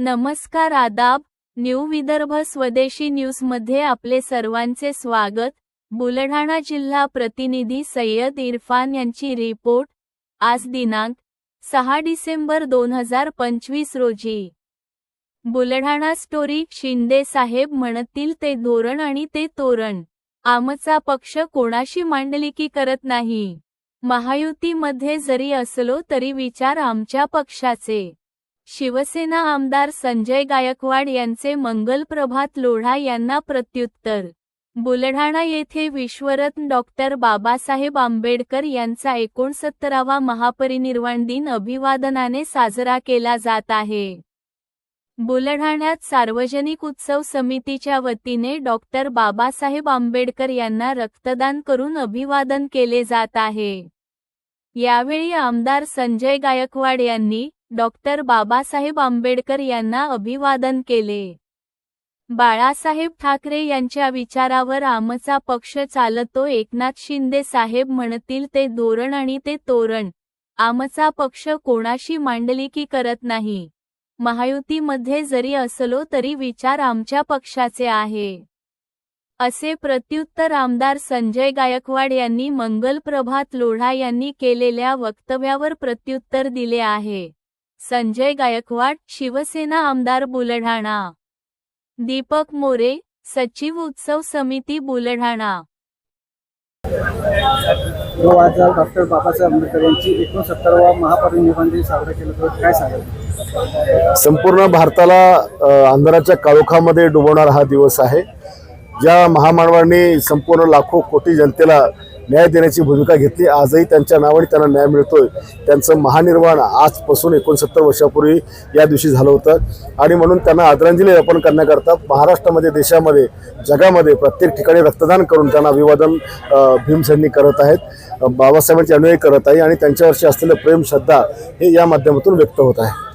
नमस्कार आदाब न्यू विदर्भ स्वदेशी न्यूजमध्ये आपले सर्वांचे स्वागत. बुलढाणा जिल्हा प्रतिनिधी सय्यद इरफान यांची रिपोर्ट. आज दिनांक सहा डिसेंबर दोन हजार पंचवीस रोजी. बुलढाणा स्टोरी शिंदे साहेब म्हणतील ते धोरण आणि ते तोरण. आमचा पक्ष कोणाशी मांडलिकी करत नाही. महायुतीमध्ये जरी असलो तरी विचार आमच्या पक्षाचे. शिवसेना आमदार संजय गायकवाड यांचे मंगल प्रभात लोढा यांना प्रत्युत्तर. बुलढाणा येथे विश्वरत्न डॉक्टर बाबासाहेब आंबेडकर यांचा एकोणसत्तरावा महापरिनिर्वाण दिन अभिवादनाने साजरा केला जात आहे. बुलढाण्यात सार्वजनिक उत्सव समितीच्या वतीने डॉक्टर बाबासाहेब आंबेडकर यांना रक्तदान करून अभिवादन केले जात आहे. यावेळी आमदार संजय गायकवाड यांनी डॉक्टर बाबासाहेब आंबेडकर यांना अभिवादन केले. बाळासाहेब ठाकरे यांच्या विचारावर आमचा पक्ष चालतो. एकनाथ शिंदे साहेब म्हणतील ते धोरण आणि ते तोरण. आमचा पक्ष कोणाशी मांडलिकी करत नाही. महायुतीमध्ये जरी असलो तरी विचार आमच्या पक्षाचे आहे. असे प्रत्युत्तर आमदार संजय गायकवाड यांनी मंगल प्रभात लोढा यांनी केलेल्या वक्तव्यावर प्रत्युत्तर दिले आहे. संजय गायकवाड शिवसेना आमदार बुलढाणा. दीपक मोरे सचिव उत्सव समिती बुलढाणा. जो आज डॉक्टर बाबासाहेब आंबेडकर यांची एकोणसत्तरावा महापरिनिर्वाण दिन साजरा केला तर काय सांगाल? संपूर्ण भारताला अंधाराच्या काळोखामध्ये डुबवणारा हा दिवस आहे. ज्या महामानवांनी संपूर्ण लाखो कोटी जनतेला न्याय देण्याची भूमिका घेतली. आजही त्यांच्या नावाने त्यांना न्याय मिळतोय. त्यांचं महानिर्वाण आजपासून एकोणसत्तर वर्षापूर्वी या दिवशी झालं होतं. आणि म्हणून त्यांना आदरांजली अर्पण करण्याकरता महाराष्ट्रामध्ये देशामध्ये जगामध्ये प्रत्येक ठिकाणी रक्तदान करून त्यांना अभिवादन अ, करत आहेत. बाबासाहेबांचे अनुयायी करत आहे आणि त्यांच्यावरची असलेलं प्रेम श्रद्धा हे या माध्यमातून व्यक्त होत आहे.